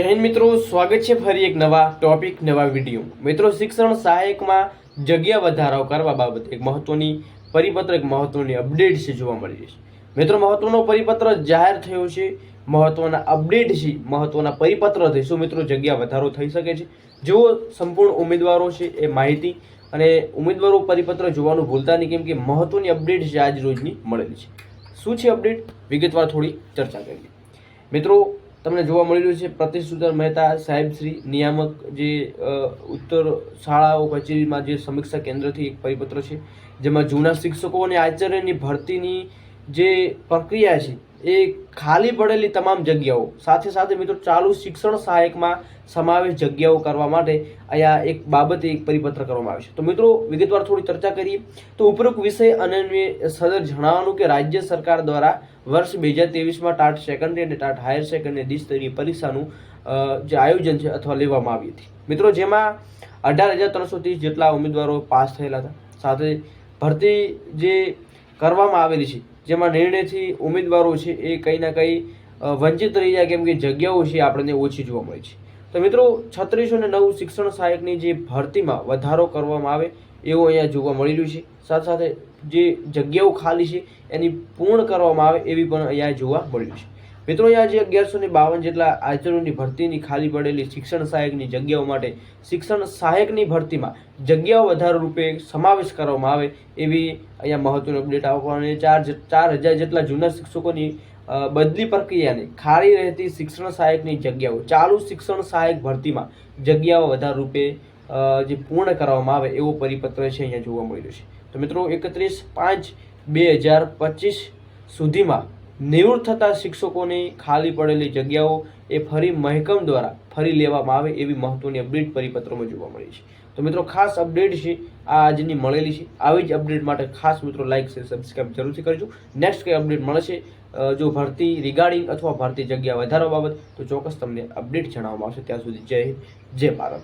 હિન્દ મિત્રો, સ્વાગત છે ફરી એક નવા ટોપિક, નવા વીડિયો. મિત્રો, શિક્ષણ સહાયકમાં જગ્યા વધારો કરવા બાબતે એક મહત્વની, પરિપત્ર એક મહત્વની અપડેટ છે જોવા મળી છે. મિત્રો, મહત્વનો પરિપત્ર જાહેર થયો છે. મહત્વના અપડેટ છે, મહત્વના પરિપત્રથી શું મિત્રો, જગ્યા વધારો થઈ શકે છે. જેઓ, સંપૂર્ણ ઉમેદવારો છે એ માહિતી અને ઉમેદવારો પરિપત્ર જોવાનું ભૂલતા નહીં, કેમ કે મહત્વની અપડેટ છે આજ રોજની મળેલી છે. શું છે અપડેટ? વિગતવાર થોડી ચર્ચા કરીએ. મિત્રો તમને જોવા મળી રહ્યું છે પ્રતિષ્ઠુધર મહેતા સાહેબ શ્રી નિયામક જે ઉત્તર શાળાઓ કચેરીમાં જે સમીક્ષા કેન્દ્રથી એક પરિપત્ર છે, જેમાં જૂના શિક્ષકો અને આચાર્યની ભરતીની જે પ્રક્રિયા છે, એ ખાલી પડેલી તમામ જગ્યાઓ. સાથે સાથે મિત્રો, ચાલુ શિક્ષણ સહાયકમાં સમાવેશ જગ્યાઓ કરવા માટે અહીંયા એક બાબતે એક પરિપત્ર કરવામાં આવ્યો છે. તો મિત્રો, વિગતવાર થોડી ચર્ચા કરીએ. તો ઉપરોક્ત વિષય અનન્વયે સદર જણાવવાનું કે રાજ્ય સરકાર દ્વારા વર્ષ બે હજાર ત્રેવીસમાં ટાટ સેકન્ડરી અને ટાટ હાયર સેકન્ડરી દ્વિસ્તરીય પરીક્ષાનું જે આયોજન છે અથવા લેવામાં આવી હતી. મિત્રો, જેમાં અઢાર હજાર ત્રણસો ત્રીસ જેટલા ઉમેદવારો પાસ થયેલા હતા. સાથે ભરતી જે કરવામાં આવેલી છે જેમાં નિર્ણયથી ઉમેદવારો છે એ કંઈ ના કંઈ વંચિત રહી જાય કેમ કે જગ્યાઓ છે આપણને ઓછી જોવા મળે છે. તો મિત્રો, છત્રીસો ને નવ શિક્ષણ સહાયકની જે ભરતીમાં વધારો કરવામાં આવે એવું અહીંયા જોવા મળી રહ્યું છે. સાથે સાથે જે જગ્યાઓ ખાલી છે એની પૂર્ણ કરવામાં આવે એવી પણ અહીંયા જોવા મળી રહ્યું છે. મિત્રો અહીંયા જે અગિયારસો ને બાવન જેટલા આચાર્યોની ભરતીની ખાલી પડેલી શિક્ષણ સહાયકની જગ્યાઓ માટે શિક્ષણ સહાયકની ભરતીમાં જગ્યાઓ વધારો રૂપે સમાવેશ કરવામાં આવે એવી અહીંયા મહત્વની અપડેટ આપવાની ચાર ચાર હજાર જેટલા જૂના શિક્ષકોની બદલી પ્રક્રિયાને ખાલી રહેતી શિક્ષણ સહાયકની જગ્યાઓ. ચાલુ શિક્ષણ સહાયક ભરતીમાં જગ્યાઓ વધારે રૂપે જે પૂર્ણ કરવામાં આવે એવો પરિપત્ર છે અહીંયા જોવા મળી રહ્યો છે. તો મિત્રો, એકત્રીસ પાંચ બે હજાર પચીસ સુધીમાં નિવૃત્ત થતા શિક્ષકોની ખાલી પડેલી જગ્યાઓ એ ફરી મહેકમ દ્વારા ફરી લેવામાં આવે એવી મહત્વની અપડેટ પરિપત્રમાં જોવા મળી છે. તો મિત્રો, ખાસ અપડેટ છે, આ આજની મળેલી છે. આવી જ અપડેટ માટે ખાસ મિત્રો લાઇક શેર, સબસ્ક્રાઇબ જરૂરથી કરજો. નેક્સ્ટ કઈ અપડેટ મળશે? જો ભરતી રિગાર્ડિંગ અથવા ભરતી જગ્યા વધારવા બાબત, તો ચોક્કસ તમને અપડેટ જણાવવામાં આવશે. ત્યાં સુધી જય જય ભારત.